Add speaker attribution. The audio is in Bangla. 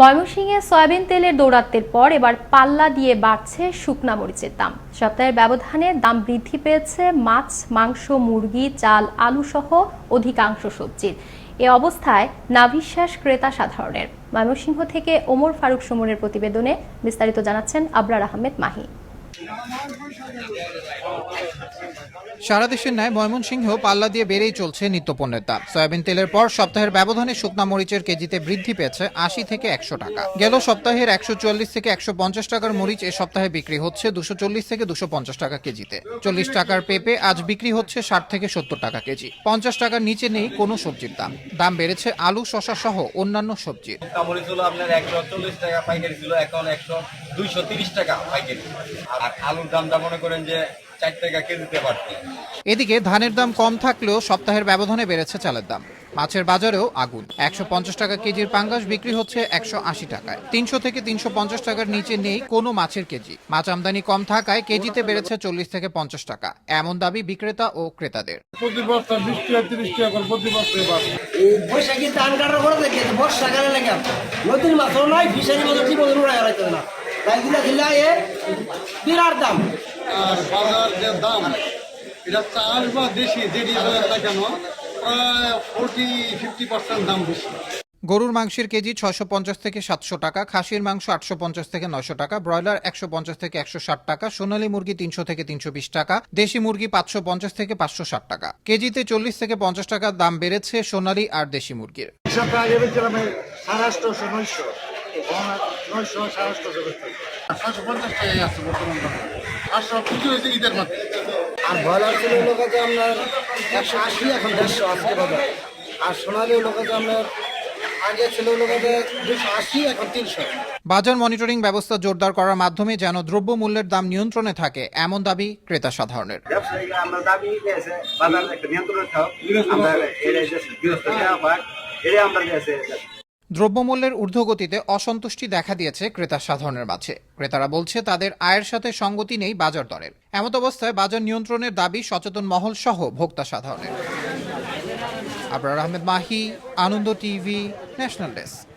Speaker 1: ময়মনসিংহে সয়াবিন তেলের দৌরাত্মের পর এবার পাল্লা দিয়ে বাড়ছে শুকনা মরিচের দাম। সপ্তাহের ব্যবধানে দাম বৃদ্ধি পেয়েছে মাছ, মাংস, মুরগি, চাল, আলু সহ অধিকাংশ সবজির এ অবস্থায় নাভিশ্বাস ক্রেতা সাধারণের। ময়মনসিংহ থেকে ওমর ফারুক সুমনের প্রতিবেদনে বিস্তারিত জানাচ্ছেন আবরার আহমেদ মাহি।
Speaker 2: সারা দেশের ন্যায় ময়মনসিংহ পাল্লা দিয়ে বেড়েই চলছে নিত্যপণ্যের দাম। সয়াবিন তেলের পর সপ্তাহের ব্যবধানে শুকনা মরিচের কেজিতে বৃদ্ধি পেয়েছে আশি থেকে একশো টাকা। গেল সপ্তাহের একশো চুয়াল্লিশ থেকে একশো পঞ্চাশ টাকার মরিচ এ সপ্তাহে বিক্রি হচ্ছে দুশো চল্লিশ থেকে দুশো পঞ্চাশ টাকা কেজিতে। চল্লিশ টাকার পেঁপে আজ বিক্রি হচ্ছে ষাট থেকে সত্তর টাকা কেজি। পঞ্চাশ টাকার নিচে নেই কোনো সবজির দাম। দাম বেড়েছে আলু শশা সহ অন্যান্য সবজির।
Speaker 3: চল্লিশ দুইশো তিরিশ টাকা আর আলুর দামটা মনে করেন যে চার টাকা কেজিতে বাড়তি
Speaker 2: এদিকে ধানের দাম কম থাকলেও সপ্তাহের ব্যবধানে বেড়েছে চালের দাম। মাছের বাজারেও আগুন। একশো পঞ্চাশ টাকা কেজির পাঙ্গাস বিক্রি হচ্ছে একশো আশি টাকায়। তিনশো থেকে তিনশো পঞ্চাশ টাকার নিচে নেই কোনো মাছের কেজি। মাছ আমদানি কম থাকায় কেজিতে বেড়েছে চল্লিশ থেকে পঞ্চাশ টাকা। এমন দাবি বিক্রেতা ও ক্রেতাদের।
Speaker 4: বৈশাখী ধান কাটার করে বর্ষাকালে লাগে নদীর মাছও নাই ফিশারি মতো ঠিক মতো উড়াই না। দিলে এ বিরাট দাম।
Speaker 5: আর বাজার যে দাম এটা চাল বা দেশি যেটি না কেন প্রায় ফোরটি ফিফটি পার্সেন্ট দাম বেশি।
Speaker 2: গরুর মাংসের কেজি ছয়শো পঞ্চাশ থেকে সাতশো টাকা খাসির মাংস আটশো পঞ্চাশ থেকে নয়শো টাকা ব্রয়লার একশো পঞ্চাশ থেকে একশো ষাট টাকা সোনালী মুরগি তিনশো থেকে তিনশো বিশ টাকা দেশি মুরগি পাঁচশো পঞ্চাশ থেকে পাঁচশো ষাট টাকা। কেজিতে চল্লিশ থেকে পঞ্চাশ টাকা দাম বেড়েছে সোনালী আর দেশি মুরগির।
Speaker 5: আগে বেচছিলাম সাড়ে নয়শো নয়শো সাড়ে আটশোশো সাতশো পঞ্চাশ টাকাই আছে বর্তমান সাতশো কিছু হয়েছে ঈদের মাত্র
Speaker 4: আর ব্রয়লার আপনার একশো আশি এখন দেড়শো আজকে বাজার আর সোনালি আপনার
Speaker 2: বাজার মনিটরিং ব্যবস্থা জোরদার করার মাধ্যমে যেন দ্রব্য মূল্যের দাম নিয়ন্ত্রণে থাকে এমন দাবি ক্রেতা সাধারণের।
Speaker 6: আমরা
Speaker 2: দ্রব্যমূল্যের ঊর্ধ্বগতিতে অসন্তুষ্টি দেখা দিয়েছে ক্রেতা সাধারণের মাঝে। ক্রেতারা বলছে, তাদের আয়ের সাথে সঙ্গতি নেই বাজার দরের। এমত অবস্থায় বাজার নিয়ন্ত্রণের দাবি সচেতন মহল সহ ভোক্তা সাধারণের। Abrar Ahmed Mahi, Ananda TV, national desk.